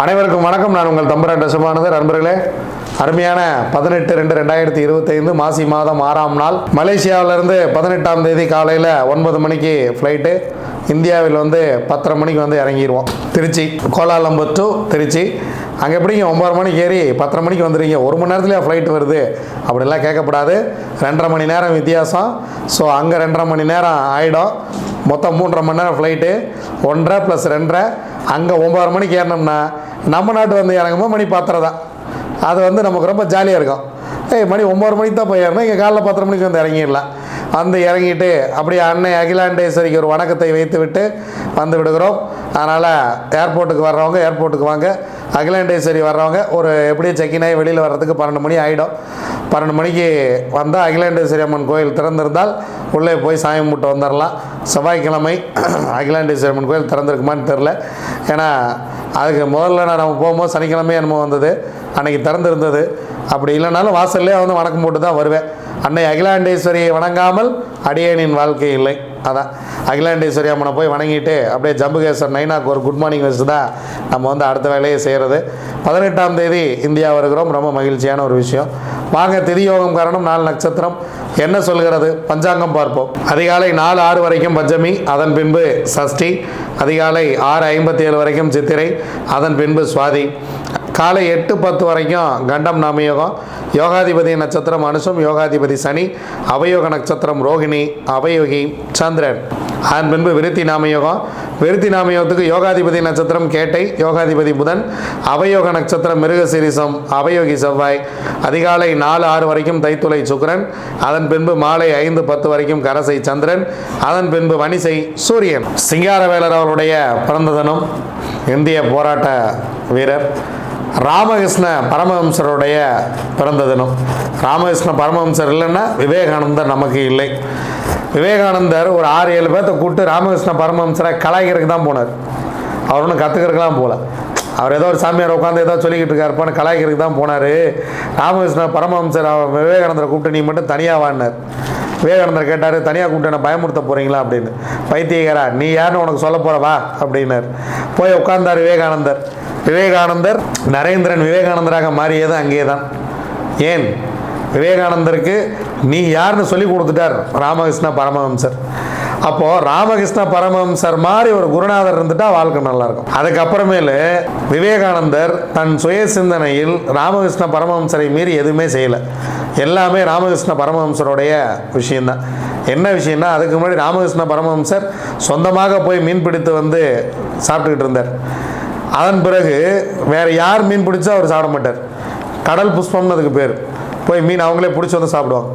அனைவருக்கும் வணக்கம். நான் உங்கள் தம்புரான் ரசமானது நண்பர்களே அருமையான பதினெட்டு ரெண்டு ரெண்டாயிரத்தி இருபத்தைந்து மாசி மாதம் ஆறாம் நாள். மலேசியாவிலிருந்து பதினெட்டாம் தேதி காலையில் ஒன்பது மணிக்கு ஃப்ளைட்டு இந்தியாவில் வந்து பத்தரை மணிக்கு வந்து இறங்கிடுவோம் Tiruchi Kuala Lumpur to Tiruchi. அங்கே எப்படிங்க ஒம்பது மணிக்கு ஏறி பத்தரை மணிக்கு வந்துடுங்க ஒரு மணி நேரத்துலேயே ஃப்ளைட் வருது? அப்படிலாம் கேட்கப்படாது ரெண்டரை மணி நேரம் வித்தியாசம். ஸோ அங்கே ரெண்டரை மணி நேரம் ஆகிடும் மொத்தம் மூன்றரை மணி நேரம் ஃப்ளைட்டு ஒன்றரை ப்ளஸ் ரெண்டரை அங்கே ஒம்பது மணிக்கு ஏறினோம்னா நம்ம நாட்டு வந்து இறங்கும்போது மணி பத்தரை தான். அது வந்து நமக்கு ரொம்ப ஜாலியாக இருக்கும். ஏய் மணி ஒம்பது மணிக்கு தான் போய் ஏறணும். இங்கே காலைல பத்தரை மணிக்கு வந்து இறங்கிடலாம். வந்து இறங்கிட்டு அப்படியே அன்னை அகிலாண்டேஸ்வரிக்கு ஒரு வணக்கத்தை வைத்து விட்டு வந்து விடுகிறோம். அதனால் ஏர்போர்ட்டுக்கு வர்றவங்க ஏர்போர்ட்டுக்கு வாங்க. அகிலாண்டேஸ்வரி வர்றவங்க ஒரு எப்படியும் செக்கின் ஆகி வெளியில் வர்றதுக்கு பன்னெண்டு மணி ஆகிடும் பன்னெண்டு மணிக்கு வந்தால் அகிலாண்டேஸ்வரி அம்மன் கோயில் திறந்திருந்தால் உள்ளே போய் சாமி கும்பிட்டு வந்துடலாம் செவ்வாய்க்கிழமை அகிலாண்டேஸ்வரி அம்மன் கோயில் திறந்திருக்குமான்னு தெரில ஏன்னா அதுக்கு முதல்ல நான் நம்ம போகும்போது சனிக்கிழமை என்னமோ வந்தது. அன்றைக்கி திறந்திருந்தது. அப்படி இல்லைனாலும் வாசல்லே வந்து வணக்கம் போட்டு தான் வருவேன். அன்னை அகிலாண்டேஸ்வரியை வணங்காமல் அடியேனின் வாழ்க்கை இல்லை. அதான். அகிலாண்டேஸ்வரி அம்மனை போய் வணங்கிட்டு அப்படியே ஜம்புகேஸ்வர் நைனாக்கு ஒரு குட் மார்னிங் வச்சு தான் நம்ம வந்து அடுத்த வேலையை செய்கிறது பதினெட்டாம் தேதி இந்தியா வருகிறோம். ரொம்ப மகிழ்ச்சியான ஒரு விஷயம். வாங்க திதியோகம் காரணம் நாலு நட்சத்திரம். என்ன சொல்கிறது? பஞ்சாங்கம் பார்ப்போம். அதிகாலை நாலு ஆறு வரைக்கும் பஞ்சமி அதன் பின்பு சஷ்டி அதிகாலை ஆறு ஐம்பத்தி ஏழு வரைக்கும் சித்திரை அதன் பின்பு சுவாதி. காலை எட்டு பத்து வரைக்கும் கண்டம் நாமயோகம் யோகாதிபதி நட்சத்திரம் அனுஷம் யோகாதிபதி சனி அவயோக நட்சத்திரம் ரோகிணி அவயோகி சந்திரன். அதன் பின்பு விருத்தி நாமயோகம் விருத்தி நாமயோகத்துக்கு யோகாதிபதி நட்சத்திரம் கேட்டை யோகாதிபதி புதன் அவயோக நட்சத்திரம் மிருகசிரிசம் அவயோகி செவ்வாய். அதிகாலை நாலு ஆறு வரைக்கும் தைத்துளை சுக்கிரன். அதன் பின்பு மாலை ஐந்து பத்து வரைக்கும் கரசை சந்திரன். அதன் பின்பு வனிசை சூரியன். சிங்காரவேலர் அவருடைய பிறந்த தினம் இந்திய போராட்ட வீரர். ராமகிருஷ்ண பரமஹம்சருடைய பிறந்த தினம். ராமகிருஷ்ண பரமஹம்சர் இல்லைன்னா விவேகானந்தர் நமக்கு இல்லை. விவேகானந்தர் ஒரு ஆறு ஏழு பேர்த்த கூப்பிட்டு ராமகிருஷ்ண பரமஹம்சரை கலாய்க்கிறதுக்கு தான் போனார். அவர் ஒன்றும் கற்றுக்கிறதுக்கெலாம் போகல அவர் ஏதோ ஒரு சாமியார் உட்காந்து ஏதோ சொல்லிக்கிட்டு இருக்காருப்பான்னு கலாய்க்கிறதுக்கு தான் போனார். ராமகிருஷ்ண பரமஹம்சர் அவர் விவேகானந்தரை கூப்பிட்டு நீ மட்டும் தனியாக வாடினார் விவேகானந்தர் கேட்டார் தனியாக கூப்பிட்டு என்ன பயமுறுத்த போகிறீங்களா அப்படின்னு. பைத்தியகாரா நீ யாருன்னு உனக்கு சொல்ல போகிறவா அப்படின்னார். போய் உட்கார்ந்தார் விவேகானந்தர். விவேகானந்தர் நரேந்திரன் விவேகானந்தராக மாறியது அங்கே தான் ஏன்? விவேகானந்தருக்கு நீ யாருன்னு சொல்லி கொடுத்துட்டார் ராமகிருஷ்ண பரமஹம்சர். அப்போது ராமகிருஷ்ண பரமஹம்சர் மாதிரி ஒரு குருநாதர் இருந்துட்டா வாழ்க்கை நல்லாயிருக்கும். அதுக்கப்புறமேலு விவேகானந்தர் தன் சுய சிந்தனையில் ராமகிருஷ்ண பரமஹம்சரை மீறி எதுவுமே செய்யலை. எல்லாமே ராமகிருஷ்ண பரமஹம்சருடைய விஷயந்தான் என்ன விஷயம்னா அதுக்கு முன்னாடி ராமகிருஷ்ண பரமஹம்சர் சொந்தமாக போய் மீன் பிடித்து வந்து சாப்பிட்டுக்கிட்டு இருந்தார். அதன் பிறகு வேறு யார் மீன் பிடிச்சா அவர் சாப்பிட மாட்டார். கடல் புஷ்பம்னு அதுக்கு பேர். போய் மீன் அவங்களே பிடிச்சி வந்து சாப்பிடுவாங்க.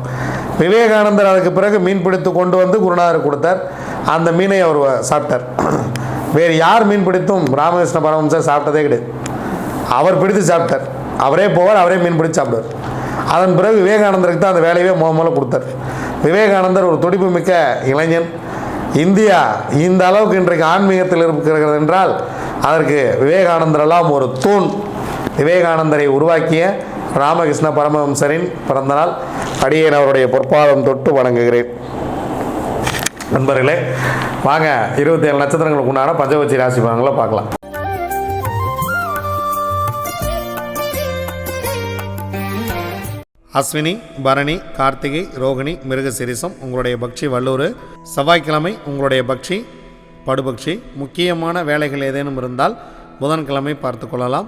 விவேகானந்தர் அதுக்கு பிறகு மீன் பிடித்து கொண்டு வந்து குருநாதர் கொடுத்தார். அந்த மீனை அவர் சாப்பிட்டார். வேறு யார் மீன் பிடித்தும் ராமகிருஷ்ண பரமஹம்சர் சாப்பிட்டதே கிடையாது. அவர் பிடித்து சாப்பிட்டார். அவரே போவார் அவரே மீன் பிடித்து சாப்பிடுவார். அதன் பிறகு விவேகானந்தருக்கு தான் அந்த வேலையவே முத முதல்ல கொடுத்தார். விவேகானந்தர் ஒரு துடிப்பு மிக்க இளைஞன். இந்தியா இந்த அளவுக்கு இன்றைக்கு ஆன்மீகத்தில் இருக்கிறது என்றால் அதற்கு விவேகானந்தரெல்லாம் ஒரு தூண். விவேகானந்தரை உருவாக்கிய ராமகிருஷ்ண பரமஹம்சரின் பிறந்தநாள் அடியேன் அவருடைய பொற்பாதம் தொட்டு வணங்குகிறேன். நண்பர்களே வாங்க இருபத்தி ஏழு நட்சத்திரங்களுக்கு உண்டான பஞ்சவச்சி ராசி பலன்களை பார்க்கலாம். அஸ்வினி பரணி கார்த்திகை ரோகிணி மிருகசிரிசம் உங்களுடைய பக்ஷி வல்லூர் செவ்வாய்க்கிழமை உங்களுடைய பக்ஷி படுபக்ஷி முக்கியமான வேலைகள் ஏதேனும் இருந்தால் புதன்கிழமை பார்த்து கொள்ளலாம்.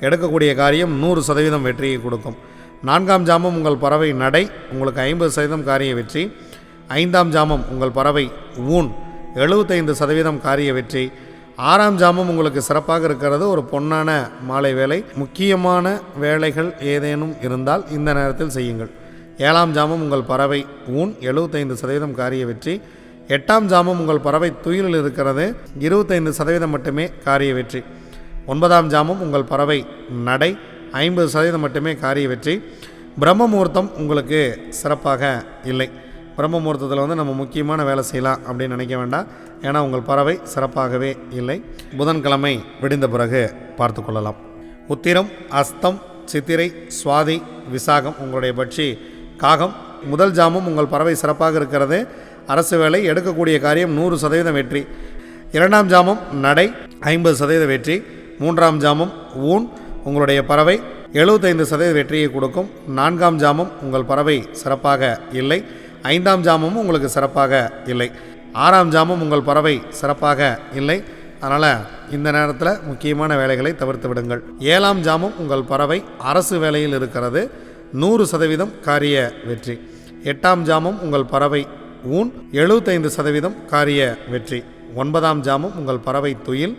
எடுக்கக்கூடிய காரியம் நூறு சதவீதம் வெற்றியை கொடுக்கும். நான்காம் ஜாமம் உங்கள் பறவை நடை உங்களுக்கு ஐம்பது சதவீதம் காரிய வெற்றி. ஐந்தாம் ஜாமம் உங்கள் பறவை ஊன் எழுபத்தைந்து சதவீதம் காரிய வெற்றி. ஆறாம் ஜாமம் உங்களுக்கு சிறப்பாக இருக்கிறது ஒரு பொன்னான மாலை வேலை. முக்கியமான வேலைகள் ஏதேனும் இருந்தால் இந்த நேரத்தில் செய்யுங்கள். ஏழாம் ஜாமம் உங்கள் பறவை ஊன் எழுபத்தைந்து சதவீதம் காரிய வெற்றி. எட்டாம் ஜாமம் உங்கள் பறவை துயிலில் இருக்கிறது இருபத்தைந்து சதவீதம் மட்டுமே காரிய வெற்றி. ஒன்பதாம் ஜாமம் உங்கள் பறவை நடை. ஐம்பது சதவீதம் மட்டுமே காரிய வெற்றி. பிரம்ம முகூர்த்தம் உங்களுக்கு சிறப்பாக இல்லை. பிரம்ம முகூர்த்தத்தில் வந்து நம்ம முக்கியமான வேலை செய்யலாம் அப்படின்னு நினைக்க வேண்டாம். ஏன்னா உங்கள் பறவை சிறப்பாகவே இல்லை. புதன்கிழமை விடிந்த பிறகு பார்த்து கொள்ளலாம். உத்திரம் அஸ்தம் சித்திரை சுவாதி விசாகம் உங்களுடைய பட்சி காகம். முதல் ஜாமும் உங்கள் பறவை சிறப்பாக இருக்கிறது. அரசு வேலை எடுக்கக்கூடிய காரியம் நூறு சதவீதம் வெற்றி. இரண்டாம் ஜாமம் நடை ஐம்பது சதவீத வெற்றி. மூன்றாம் ஜாமம் ஊன் உங்களுடைய பறவை. எழுபத்தைந்து சதவீத வெற்றியை கொடுக்கும். நான்காம் ஜாமம் உங்கள் பறவை சிறப்பாக இல்லை. ஐந்தாம் ஜாமமும் உங்களுக்கு சிறப்பாக இல்லை. ஆறாம் ஜாமம் உங்கள் பறவை சிறப்பாக இல்லை. அதனால் இந்த நேரத்தில் முக்கியமான வேலைகளை தவிர்த்து விடுங்கள். ஏழாம் ஜாமம் உங்கள் பறவை அரசு வேலையில் இருக்கிறது. நூறு சதவீதம் காரிய வெற்றி. எட்டாம் ஜாமம் உங்கள் பறவை ஊன். எழுபத்தைந்து சதவீதம் காரிய வெற்றி. ஒன்பதாம் ஜாமம் உங்கள் பறவை துயில்.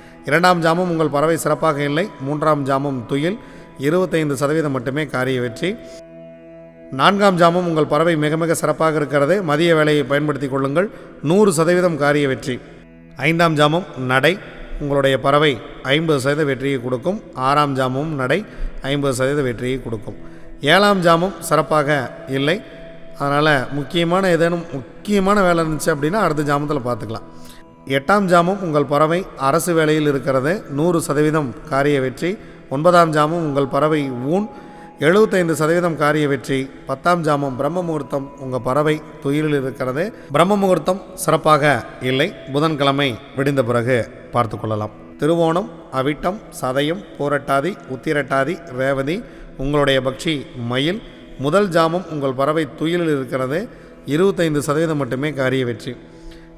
இரண்டாம் ஜாமம் உங்கள் பறவை சிறப்பாக இல்லை. மூன்றாம் ஜாமம் துயில். இருபத்தைந்து சதவீதம் மட்டுமே காரிய வெற்றி. நான்காம் ஜாமம் உங்கள் பறவை மிக மிக சிறப்பாக இருக்கிறது. மதிய வேலையை பயன்படுத்தி கொள்ளுங்கள். நூறு சதவீதம் காரிய வெற்றி. ஐந்தாம் ஜாமம் நடை. உங்களுடைய பறவை ஐம்பது சதவீத வெற்றியை கொடுக்கும். ஆறாம் ஜாமமும் நடை ஐம்பது சதவீத வெற்றியை கொடுக்கும். ஏழாம் ஜாமம் சிறப்பாக இல்லை. அதனால் முக்கியமான ஏதேனும் முக்கியமான வேலை இருந்துச்சு அப்படின்னா அடுத்த ஜாமத்தில் பார்த்துக்கலாம். எட்டாம் ஜாமம் உங்கள் பறவை அரசு வேலையில் இருக்கிறது. நூறு சதவீதம் காரிய வெற்றி. ஒன்பதாம் ஜாமும் உங்கள் பறவை ஊன். எழுபத்தைந்து சதவீதம் காரிய வெற்றி. பத்தாம் ஜாமம் பிரம்ம முகூர்த்தம் உங்கள் பறவை துயிலில் இருக்கிறது. பிரம்ம முகூர்த்தம் சிறப்பாக இல்லை. புதன்கிழமை விடிந்த பிறகு பார்த்து கொள்ளலாம். திருவோணம் அவிட்டம் சதயம் போரட்டாதி உத்திரட்டாதி ரேவதி உங்களுடைய பக்ஷி மயில். முதல் ஜாமம் உங்கள் பறவை துயிலில் இருக்கிறது. இருபத்தைந்து சதவீதம் மட்டுமே காரிய வெற்றி.